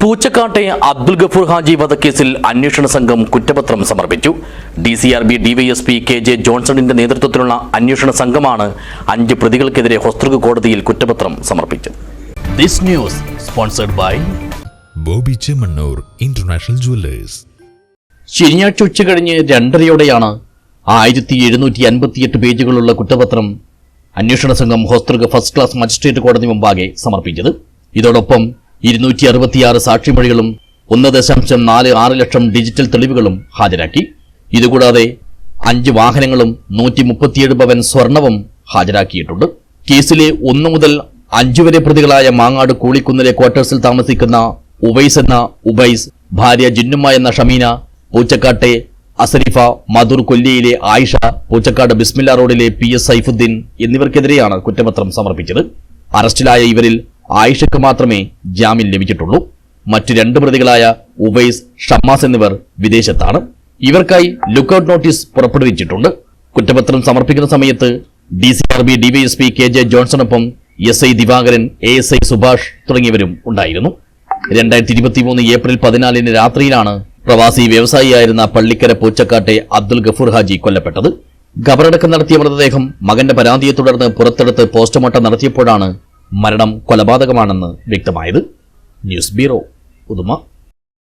പൂച്ചക്കാട്ടെ അബ്ദുൽ ഗഫൂർ ഹാജി വധക്കേസിൽ അന്വേഷണ സംഘം കുറ്റപത്രം സമർപ്പിച്ചു. D C R B DYSP K J ജോൺസണിന്റെ നേതൃത്വത്തിലുള്ള അന്വേഷണ സംഘമാണ് അഞ്ച് പ്രതികൾക്കെതിരെ ഹൊസ്തൃക കോടതിയിൽ കുറ്റപത്രം സമർപ്പിച്ചത്. This news sponsored by Bobby Chemmanur international jewellers. ശനിയാഴ്ച ഉച്ചകഴിഞ്ഞ് രണ്ടരയോടെയാണ് ആയിരത്തി എഴുന്നൂറ്റി അൻപത്തിയെട്ട് പേജുകളുള്ള കുറ്റപത്രം അന്വേഷണ സംഘം ഹോസ്തൃക ഫസ്റ്റ് ക്ലാസ് മജിസ്ട്രേറ്റ് കോടതി മുമ്പാകെ സമർപ്പിച്ചത്. ഇതോടൊപ്പം ഇരുന്നൂറ്റി അറുപത്തിയാറ് സാക്ഷിമൊഴികളും ഒന്ന് ദശാംശം നാല് ആറ് ലക്ഷം ഡിജിറ്റൽ തെളിവുകളും ഹാജരാക്കി. ഇതുകൂടാതെ അഞ്ച് വാഹനങ്ങളും നൂറ്റി മുപ്പത്തിയേഴ് പവൻ സ്വർണവും ഹാജരാക്കിയിട്ടുണ്ട്. കേസിലെ ഒന്നു മുതൽ അഞ്ചു വരെ പ്രതികളായ മാങ്ങാട് കൂളിക്കുന്നിലെ ക്വാർട്ടേഴ്സിൽ താമസിക്കുന്ന ഉബൈസ് എന്ന ഉബൈസ് ഭാര്യ ജിന്നുമ്മ എന്ന ഷമീന പൂച്ചക്കാട്ടെ അസരിഫ മധുർ കൊല്ലിയിലെ ആയിഷ പൂച്ചക്കാട് ബിസ്മില്ല റോഡിലെ പി എസ് സൈഫുദ്ദീൻ എന്നിവർക്കെതിരെയാണ് കുറ്റപത്രം സമർപ്പിച്ചത്. അറസ്റ്റിലായ ഇവരിൽ ആയിഷയ്ക്ക് മാത്രമേ ജാമ്യം ലഭിച്ചിട്ടുള്ളൂ. മറ്റ് രണ്ട് പ്രതികളായ ഉബൈസ് ഷമ്മാസ് എന്നിവർ വിദേശത്താണ്. ഇവർക്കായി ലുക്കൌട്ട് നോട്ടീസ് പുറപ്പെടുവിച്ചിട്ടുണ്ട്. കുറ്റപത്രം സമർപ്പിക്കുന്ന സമയത്ത് D C R B DYSP K J ജോൺസണൊപ്പം S I Divakaran A S I Subhash തുടങ്ങിയവരും ഉണ്ടായിരുന്നു. രണ്ടായിരത്തി ഇരുപത്തിമൂന്ന് ഏപ്രിൽ പതിനാലിന് രാത്രിയിലാണ് പ്രവാസി വ്യവസായിയായിരുന്ന പള്ളിക്കര പൂച്ചക്കാട്ടെ അബ്ദുൽ ഗഫൂർ ഹാജി കൊല്ലപ്പെട്ടത്. ഖബറടക്കം നടത്തിയ മൃതദേഹം മകന്റെ പരാതിയെ തുടർന്ന് പുറത്തെടുത്ത് പോസ്റ്റ്മോർട്ടം നടത്തിയപ്പോഴാണ് മരണം കൊലപാതകമാണെന്ന് വ്യക്തമായത് ന്യൂസ് ബ്യൂറോ ഉദുമ